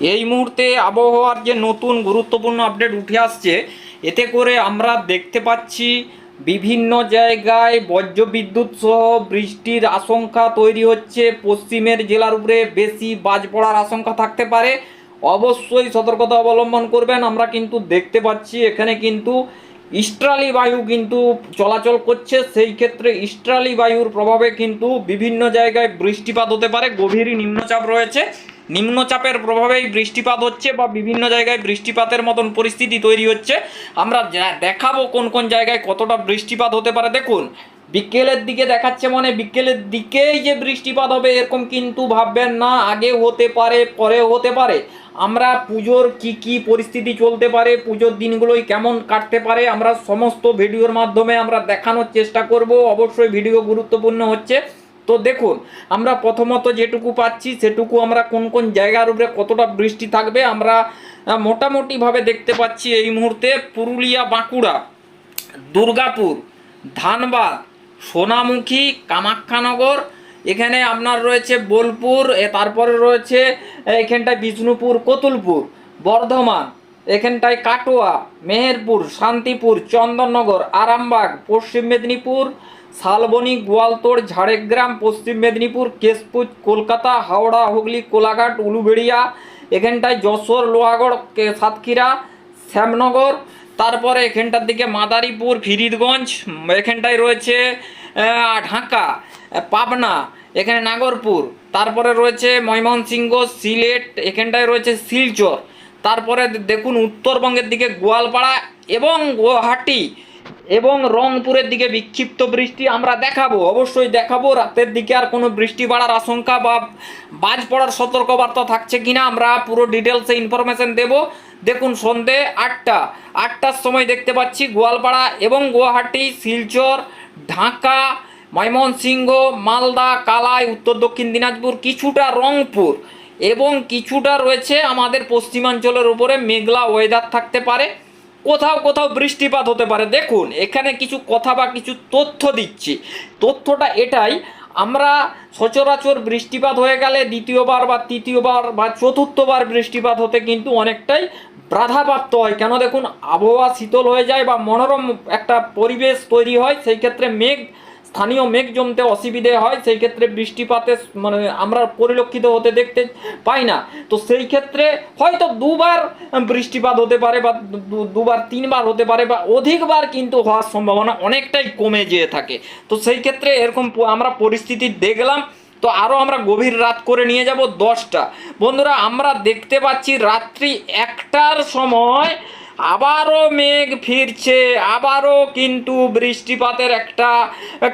এই মুহূর্তে আবহাওয়ার যে নতুন গুরুত্বপূর্ণ আপডেট উঠে আসছে, এতে করে আমরা দেখতে পাচ্ছি বিভিন্ন জায়গায় বজ্রবিদ্যুৎ সহ বৃষ্টির আশঙ্কা তৈরি হচ্ছে। পশ্চিমের জেলার উপরে বেশি বাজ পড়ার আশঙ্কা থাকতে পারে। অবশ্যই সতর্কতা অবলম্বন করবেন। আমরা কিন্তু দেখতে পাচ্ছি এখানে কিন্তু ইস্ট্রালি বায়ু কিন্তু চলাচল করছে। সেই ক্ষেত্রে ইস্ট্রালি বায়ুর প্রভাবে কিন্তু বিভিন্ন জায়গায় বৃষ্টিপাত হতে পারে। গভীর নিম্নচাপ রয়েছে। নিম্নচাপের প্রভাবেই বৃষ্টিপাত হচ্ছে বা বিভিন্ন জায়গায় বৃষ্টিপাতের মতন পরিস্থিতি তৈরি হচ্ছে। আমরা দেখাবো কোন কোন জায়গায় কতটা বৃষ্টিপাত হতে পারে। দেখুন, বিকেলের দিকে দেখাচ্ছে মানে বিকেলের দিকেই যে বৃষ্টিপাত হবে এরকম কিন্তু ভাববেন না, আগে হতে পারে, পরেও হতে পারে। আমরা পুজোর কি কি পরিস্থিতি চলতে পারে, পুজোর দিনগুলোই কেমন কাটতে পারে, আমরা সমস্ত ভিডিওর মাধ্যমে আমরা দেখানোর চেষ্টা করব। অবশ্যই ভিডিও গুরুত্বপূর্ণ হচ্ছে। তো দেখুন, আমরা প্রথমত যেটুকু পাচ্ছি, সেটুকু আমরা কোন কোন জায়গার উপরে কতটা বৃষ্টি থাকবে, আমরা মোটামুটিভাবে দেখতে পাচ্ছি এই মুহূর্তে পুরুলিয়া, বাঁকুড়া, দুর্গাপুর, ধানবাদ, সোনামুখী, কামাখ্যানগর, এখানে আপনার রয়েছে বোলপুর তারপরে রয়েছে এখানটায় বিষ্ণুপুর, কতুলপুর, বর্ধমান এখানটায় কাটোয়া, মেহেরপুর, শান্তিপুর, চন্দননগর, আরামবাগ, পশ্চিম মেদিনীপুর, শালবনী, গোয়ালতোড়, ঝাড়গ্রাম, পশ্চিম মেদিনীপুর, কেশপুর, কলকাতা, হাওড়া, হুগলি, কোলাঘাট, উলুবেড়িয়া, এখানটায় যশোর, লোহাগড় সাতক্ষীরা, শ্যামনগর, তারপরে এখানটার দিকে মাদারীপুর, ফিরিদগঞ্জ, এখানটায় রয়েছে ঢাকা পাবনা, এখানে নাগরপুর, তারপরে রয়েছে ময়মনসিংহ, সিলেট, এখানটায় রয়েছে শিলচর। তারপরে দেখুন উত্তরবঙ্গের দিকে গোয়ালপাড়া এবং গুয়াহাটি এবং রংপুরের দিকে বিক্ষিপ্ত বৃষ্টি আমরা দেখাবো, অবশ্যই দেখাবো। রাতের দিকে আর কোনো বৃষ্টি বাড়ার আশঙ্কা বা বাজ পড়ার সতর্কবার্তা থাকছে কিনা আমরা পুরো ডিটেলসে ইনফরমেশন দেব। দেখুন সন্ধে আটটা, আটটার সময় দেখতে পাচ্ছি গোয়ালপাড়া এবং গুয়াহাটি, শিলচর, ঢাকা, ময়মনসিংহ, মালদা, কালাই, উত্তর দক্ষিণ দিনাজপুর, কিছুটা রংপুর। এবং কিছুটা রয়েছে আমাদের পশ্চিমাঞ্চলের উপরে মেঘলা ওয়েদার থাকতে পারে। কোথাও কোথাও বৃষ্টিপাত হতে পারে। দেখুন, এখানে কিছু কথা বা কিছু তথ্য দিচ্ছি। তথ্যটা এটাই, আমরা সচরাচর বৃষ্টিপাত হয়ে গেলে দ্বিতীয়বার বা তৃতীয়বার বা চতুর্থবার বৃষ্টিপাত হতে কিন্তু অনেকটাই বাধাপ্রাপ্ত হয়। কেন দেখুন, আবহাওয়া শীতল হয়ে যায় বা মনোরম একটা পরিবেশ তৈরি হয়, সেই ক্ষেত্রে মেঘ স্থানীয় মেঘ জমতে অসুবিধে হয়, সেই ক্ষেত্রে বৃষ্টিপাতে মানে আমরা পরিলক্ষিত হতে দেখতে পাই না। তো সেই ক্ষেত্রে হয়তো দুবার বৃষ্টিপাত হতে পারে বা দুবার, তিনবার হতে পারে বা অধিকবার কিন্তু হওয়ার সম্ভাবনা অনেকটাই কমে যেয়ে থাকে। তো সেই ক্ষেত্রে এরকম আমরা পরিস্থিতি দেখলাম। তো আরও আমরা গভীর রাত করে নিয়ে যাব দশটা। বন্ধুরা, আমরা দেখতে পাচ্ছি রাত্রি একটার সময় আবারও মেঘ ফিরছে, আবারও কিন্তু বৃষ্টিপাতের একটা,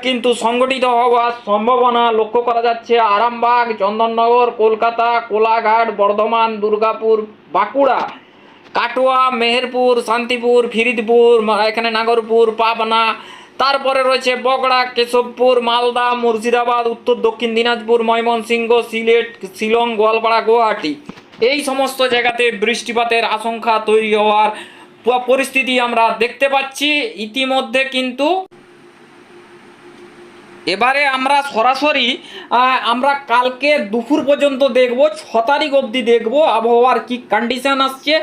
কিন্তু সংগঠিত হওয়ার সম্ভাবনা লক্ষ্য করা যাচ্ছে। আরামবাগ, চন্দননগর, কলকাতা, কোলাঘাট, বর্ধমান, দুর্গাপুর, বাঁকুড়া, কাটোয়া, মেহেরপুর, শান্তিপুর, ফিরিদপুর এখানে নাগরপুর, পাবনা, তারপরে রয়েছে বগড়া, কেশবপুর, মালদা, মুর্শিদাবাদ, উত্তর দক্ষিণ দিনাজপুর, ময়মনসিংহ, সিলেট, শিলং, গোয়ালপাড়া, গুয়াহাটি। এই সমস্ত জায়গাতে বৃষ্টিপাতের আশঙ্কা তৈরি হওয়ার পরিস্থিতি আমরা দেখতে পাচ্ছি। ইতিমধ্যে কিন্তু এবারে আমরা সরাসরি আমরা কালকে দুপুর পর্যন্ত দেখব, ছ তারিখ অবধি দেখব আবহাওয়ার কি কন্ডিশন আসছে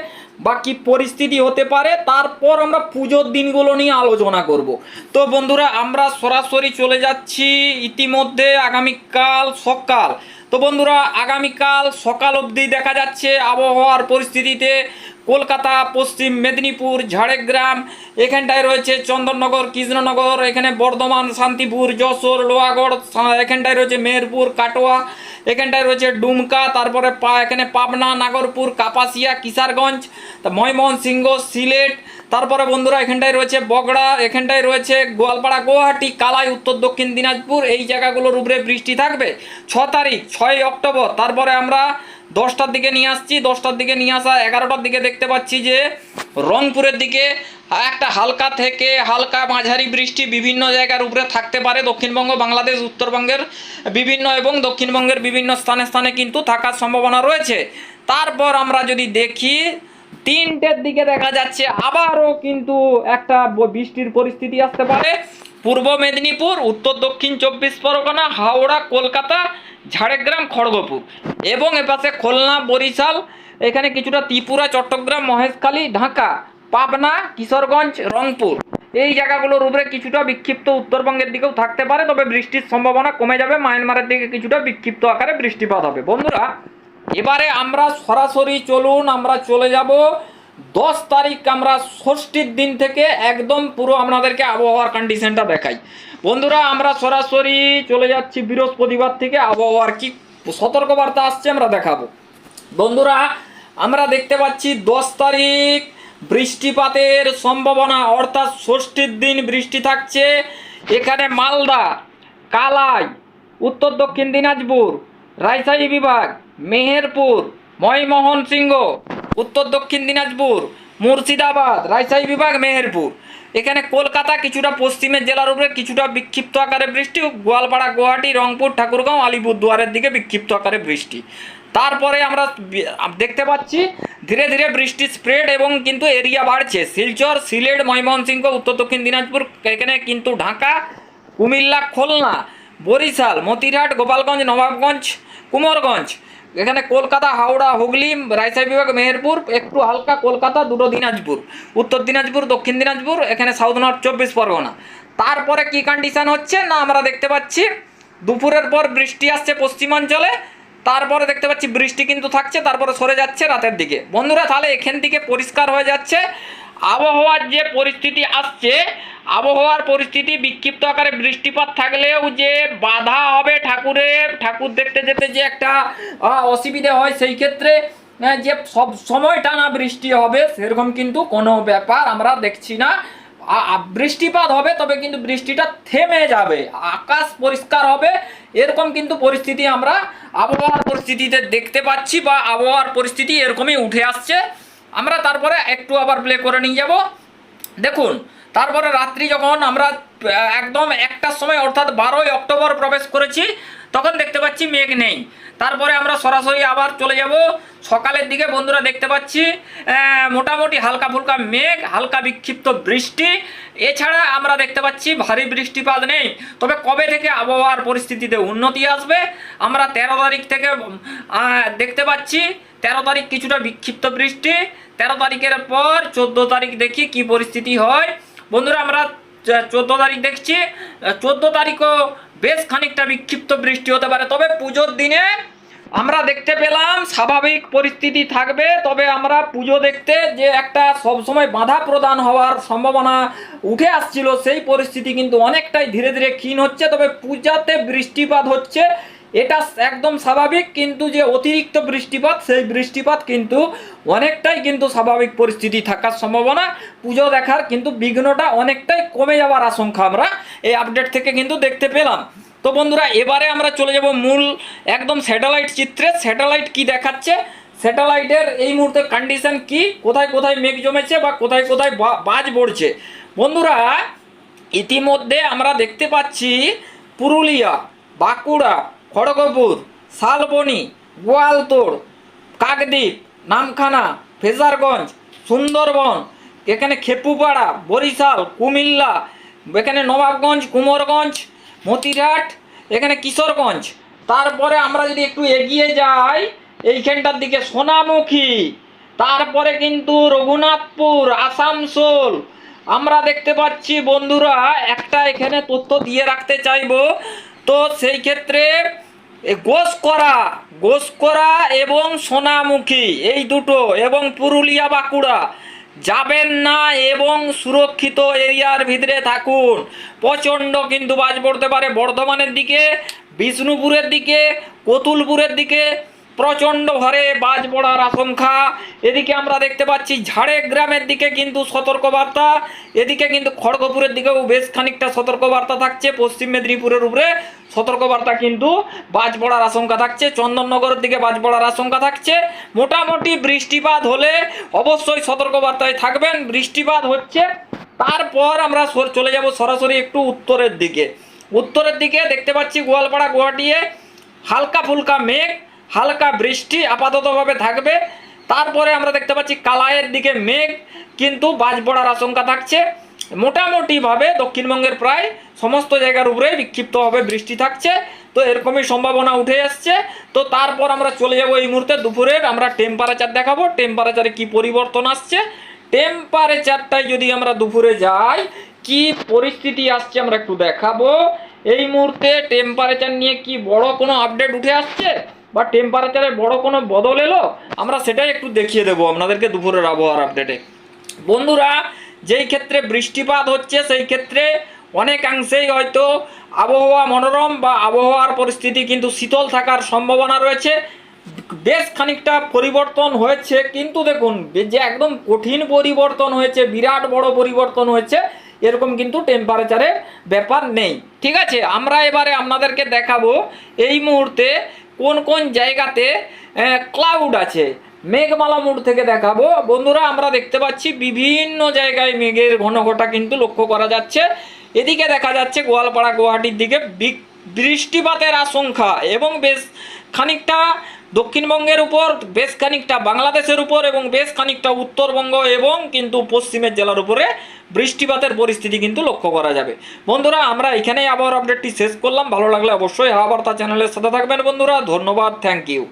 বা কি পরিস্থিতি হতে পারে। তারপর আমরা পুজোর দিনগুলো নিয়ে আলোচনা করব। তো বন্ধুরা, আমরা সরাসরি চলে যাচ্ছি ইতিমধ্যে আগামীকাল সকাল। তো বন্ধুরা, আগামীকাল সকাল অবধি দেখা যাচ্ছে আবহাওয়ার পরিস্থিতিতে কলকাতা, পশ্চিম মেদিনীপুর, ঝাড়গ্রাম, এখানটায় রয়েছে চন্দননগর, কৃষ্ণনগর, এখানে বর্ধমান, শান্তিপুর, যশোর, লোহাগড় এখানটায় রয়েছে মেহেরপুর, কাটোয়া, এখানটায় রয়েছে ডুমকা, তারপরে এখানে পাবনা, নাগরপুর, কাপাসিয়া, কিশারগঞ্জ ময়মনসিংহ, সিলেট তারপরে বন্ধুরা এখানটায় রয়েছে বগড়া, এখানটায় রয়েছে গোয়ালপাড়া, গুয়াহাটি, কালাই, উত্তর দক্ষিণ দিনাজপুর, এই জায়গাগুলোর উপরে বৃষ্টি থাকবে। ছ তারিখ ছয় অক্টোবর, তারপরে আমরা দশটার দিকে নিয়ে আসছি। দশটার দিকে নিয়ে আসা এগারোটার দিকে দেখতে পাচ্ছি যে রংপুরের দিকে একটা হালকা থেকে হালকা মাঝারি বৃষ্টি বিভিন্ন জায়গার উপরে থাকতে পারে। দক্ষিণবঙ্গ, বাংলাদেশ, উত্তরবঙ্গের বিভিন্ন এবং দক্ষিণবঙ্গের বিভিন্ন স্থানে স্থানে কিন্তু থাকার সম্ভাবনা রয়েছে। তারপর আমরা যদি দেখি তিনটের দিকে দেখা যাচ্ছে, আবারও কিন্তু একটা বৃষ্টির পরিস্থিতি আসতে পারে। পূর্ব মেদিনীপুর, উত্তর দক্ষিণ চব্বিশ পরগনা, হাওড়া, কলকাতা, ঝাড়গ্রাম, খড়গপুর এবং এপাশে খুলনা, বরিশাল, এখানে কিছুটা ত্রিপুরা, চট্টগ্রাম, মহেশখালী, ঢাকা, পাবনা, কিশোরগঞ্জ, রংপুর। এই জায়গাগুলোর উপরে কিছুটা বিক্ষিপ্ত উত্তরবঙ্গের দিকেও থাকতে পারে, তবে বৃষ্টির সম্ভাবনা কমে যাবে। মায়ানমারের দিকে কিছুটা বিক্ষিপ্ত আকারে বৃষ্টিপাত হবে। বন্ধুরা এবারে আমরা সরাসরি চলুন, আমরা চলে যাব। দশ তারিখ আমরা ষষ্ঠীর দিন থেকে একদম পুরো আপনাদেরকে আবহাওয়ার কন্ডিশনটা দেখাই। বন্ধুরা, আমরা সরাসরি চলে যাচ্ছি বৃহস্পতিবার থেকে আবহাওয়ার কি সতর্কবার্তা আসছে, আমরা দেখাবো। বন্ধুরা, আমরা দেখতে পাচ্ছি দশ তারিখ বৃষ্টিপাতের সম্ভাবনা, অর্থাৎ ষষ্ঠীর দিন বৃষ্টি থাকছে। এখানে মালদা, কালাই, উত্তর দক্ষিণ দিনাজপুর, রাজশাহী বিভাগ মেহেরপুর, ময়মোহন সিংহ, উত্তর দক্ষিণ দিনাজপুর, মুর্শিদাবাদ, রাজশাহী বিভাগ, মেহেরপুর। এখানে কলকাতা, কিছুটা পশ্চিমের জেলার উপরে, কিছুটা বিক্ষিপ্ত আকারে বৃষ্টি, গোয়ালপাড়া, গুয়াহাটি, রংপুর, ঠাকুরগাঁও, আলিপুরদুয়ারের দিকে বিক্ষিপ্ত আকারে বৃষ্টি। তারপরে আমরা দেখতে পাচ্ছি, ধীরে ধীরে বৃষ্টি স্প্রেড এবং কিন্তু এরিয়া বাড়ছে। শিলচর, সিলেট ময়মনসিংহ উত্তর দক্ষিণ দিনাজপুর, এখানে কিন্তু ঢাকা, কুমিল্লা, খুলনা, বরিশাল, মতিরহাট, গোপালগঞ্জ, নবাবগঞ্জ, কুমোরগঞ্জ এখানে কলকাতা, হাওড়া, হুগলি, রাজশাহী বিভাগ, মেহেরপুর, একটু হালকা কলকাতা, দুটো দিনাজপুর। উত্তর দিনাজপুর, দক্ষিণ দিনাজপুর, এখানে সাউথ নর্থ চব্বিশ পরগনা। তারপরে কি কন্ডিশন হচ্ছে? না, আমরা দেখতে পাচ্ছি দুপুরের পর বৃষ্টি আসছে পশ্চিমাঞ্চলে। তারপরে দেখতে পাচ্ছি বৃষ্টি কিন্তু থাকছে, তারপরে সরে যাচ্ছে রাতের দিকে। বন্ধুরা, তাহলে এখান থেকে পরিষ্কার হয়ে যাচ্ছে। আবহাওয়ার যে পরিস্থিতি আসছে, আবহাওয়ার পরিস্থিতি বিক্ষিপ্ত আকারে বৃষ্টিপাত থাকলেও যে বাধা হবে ঠাকুরের ঠাকুর দেখতে যেতে যে একটা অসুবিধে হয় সেই ক্ষেত্রে যে সব সময় টানা বৃষ্টি হবে সেরকম কিন্তু কোনো ব্যাপার আমরা দেখছি না। বৃষ্টিপাত হবে তবে কিন্তু বৃষ্টিটা থেমে যাবে, আকাশ পরিষ্কার হবে, এরকম কিন্তু পরিস্থিতি আমরা আবহাওয়ার পরিস্থিতিতে দেখতে পাচ্ছি বা আবহাওয়ার পরিস্থিতি এরকমই উঠে আসছে। আমরা তারপরে একটু আবার প্লে করে নিয়ে যাব। দেখুন, তারপরে রাত্রি যখন আমরা একদম একটার সময় অর্থাৎ বারোই অক্টোবর প্রবেশ করেছি, তখন দেখতে পাচ্ছি মেঘ নেই। তারপরে আমরা সরাসরি আবার চলে যাব। সকালের দিকে বন্ধুরা দেখতে পাচ্ছি মোটামুটি হালকা ফুলকা মেঘ, হালকা বিক্ষিপ্ত বৃষ্টি। এছাড়া আমরা দেখতে পাচ্ছি ভারী বৃষ্টিপাত নেই। তবে কবে থেকে আবহাওয়ার পরিস্থিতিতে উন্নতি আসবে, আমরা তেরো তারিখ থেকে দেখতে পাচ্ছি। তেরো তারিখ কিছুটা বিক্ষিপ্ত বৃষ্টি, তেরো তারিখের পর চোদ্দ তারিখ দেখি কি পরিস্থিতি হয়। বন্ধুরা, আমরা চোদ্দ তারিখ দেখছি। চোদ্দ তারিখও বেশ খানিকটা বিক্ষিপ্ত বৃষ্টি হতে পারে। তবে পুজোর দিনে আমরা দেখতে পেলাম স্বাভাবিক পরিস্থিতি থাকবে। তবে আমরা পুজো দেখতে যে একটা সবসময় বাধা প্রদান হওয়ার সম্ভাবনা উঠে আসছিল, সেই পরিস্থিতি কিন্তু অনেকটাই ধীরে ধীরে ক্ষীণ হচ্ছে। তবে পূজাতে বৃষ্টিপাত হচ্ছে। এটা একদম স্বাভাবিক, কিন্তু যে অতিরিক্ত বৃষ্টিপাত, সেই বৃষ্টিপাত কিন্তু অনেকটাই কিন্তু স্বাভাবিক পরিস্থিতি থাকার সম্ভাবনা। পুজো দেখার কিন্তু বিঘ্নটা অনেকটাই কমে যাওয়ার আশঙ্কা আমরা এই আপডেট থেকে কিন্তু দেখতে পেলাম। তো বন্ধুরা, এবারে আমরা চলে যাব মূল একদম স্যাটেলাইট চিত্রে। স্যাটেলাইট কি দেখাচ্ছে? স্যাটেলাইটের এই মুহূর্তে কন্ডিশন কি? কোথায় কোথায় মেঘ জমেছে বা কোথায় কোথায় বাজ পড়ছে? বন্ধুরা, ইতিমধ্যে আমরা দেখতে পাচ্ছি পুরুলিয়া, বাঁকুড়া খড়গপুর, শালবনি, গোয়ালতোড়, কাকদ্বীপ, নামখানা, ফেজারগঞ্জ, সুন্দরবন, এখানে খেপুপাড়া, বরিশাল, কুমিল্লা, এখানে নবাবগঞ্জ, কুমোরগঞ্জ, মতিরহাট, এখানে কিশোরগঞ্জ। তারপরে আমরা যদি একটু এগিয়ে যাই, এইখানটার দিকে সোনামুখী, তারপরে কিন্তু রঘুনাথপুর আসানসোল আমরা দেখতে পাচ্ছি বন্ধুরা, একটা এখানে তথ্য দিয়ে রাখতে চাইব। তো সেই ক্ষেত্রে এ গোস করা এবং সোনামুখী, এই দুটো, এবং পুরুলিয়া বাঁকুড়া। যাবেন না এবং সুরক্ষিত এরিয়ার ভিতরে থাকুন। প্রচণ্ড কিন্তু বাজ পড়তে পারে বর্ধমানের দিকে, বিষ্ণুপুরের দিকে, কতুলপুরের দিকে প্রচণ্ড ভারে বাজ পড়ার আশঙ্কা। এদিকে আমরা দেখতে পাচ্ছি ঝাড়গ্রামের দিকে কিন্তু সতর্কবার্তা, এদিকে কিন্তু খড়গপুরের দিকেও বেশ খানিকটা সতর্কবার্তা থাকছে। পশ্চিম মেদিনীপুরের উপরে সতর্কবার্তা কিন্তু বাজ পড়ার আশঙ্কা থাকছে। চন্দননগরের দিকে বাজ পড়ার আশঙ্কা থাকছে। মোটামুটি বৃষ্টিপাত হলে অবশ্যই সতর্কবার্তায় থাকবেন। বৃষ্টিপাত হচ্ছে, তারপর আমরা চলে যাব সরাসরি একটু উত্তরের দিকে। উত্তরের দিকে দেখতে পাচ্ছি গোয়ালপাড়া গুয়াহাটিয়ে হালকা ফুলকা মেঘ। হালকা বৃষ্টি আপাততভাবে থাকবে। তারপরে আমরা দেখতে পাচ্ছি কালায়ের দিকে মেঘ, কিন্তু বাজ পড়ার আশঙ্কা থাকছে। মোটামুটিভাবে দক্ষিণবঙ্গের প্রায় সমস্ত জায়গার উপরে বিক্ষিপ্তভাবে বৃষ্টি থাকছে। তো এরকমই সম্ভাবনা উঠে আসছে তো তারপর আমরা চলে যাব এই মুহূর্তে দুপুরের। আমরা টেম্পারেচার দেখাবো। টেম্পারেচারে কি পরিবর্তন আসছে? টেম্পারেচারটাই যদি আমরা দুপুরে যাই, কি পরিস্থিতি আসছে আমরা একটু দেখাবো। এই মুহূর্তে টেম্পারেচার নিয়ে কি বড় কোনো আপডেট উঠে আসছে? বা টেম্পারেচারে বড় কোনো বদল এলো, আমরা সেটাই একটু দেখিয়ে দেবো আপনাদেরকে দুপুরের আবহাওয়ার আপডেটে বন্ধুরা, যেই ক্ষেত্রে বৃষ্টিপাত হচ্ছে, সেই ক্ষেত্রে অনেকাংশেই হয়তো আবহাওয়া মনোরম বা আবহাওয়ার পরিস্থিতি কিন্তু শীতল থাকার সম্ভাবনা রয়েছে। বেশ খানিকটা পরিবর্তন হয়েছে, কিন্তু দেখুন যে একদম কঠিন পরিবর্তন হয়েছে, বিরাট বড় পরিবর্তন হয়েছে, এরকম কিন্তু টেম্পারেচারের ব্যাপার নেই। ঠিক আছে, আমরা এবারে আপনাদেরকে দেখাবো এই মুহূর্তে কোন কোন জায়গাতে ক্লাউড আছে। মেঘমালা মোড় থেকে দেখাবো। বন্ধুরা, আমরা দেখতে পাচ্ছি বিভিন্ন জায়গায় মেঘের ঘন ঘটা কিন্তু লক্ষ্য করা যাচ্ছে। এদিকে দেখা যাচ্ছে গোয়ালপাড়া গুয়াহাটির দিকে বৃষ্টিপাতের আশঙ্কা এবং বেশ খানিকটা দক্ষিণবঙ্গের উপর, বেশ খানিকটা বাংলাদেশের উপর এবং বেশ খানিকটা উত্তরবঙ্গ এবং কিন্তু পশ্চিমের জেলার উপরে বৃষ্টিপাতের পরিস্থিতি কিন্তু লক্ষ্য করা যাবে। বন্ধুরা, আমরা এখানেই আবার আপডেটটি শেষ করলাম। ভালো লাগলে অবশ্যই আবার তা চ্যানেলের সাথে থাকবেন বন্ধুরা। ধন্যবাদ থ্যাংক ইউ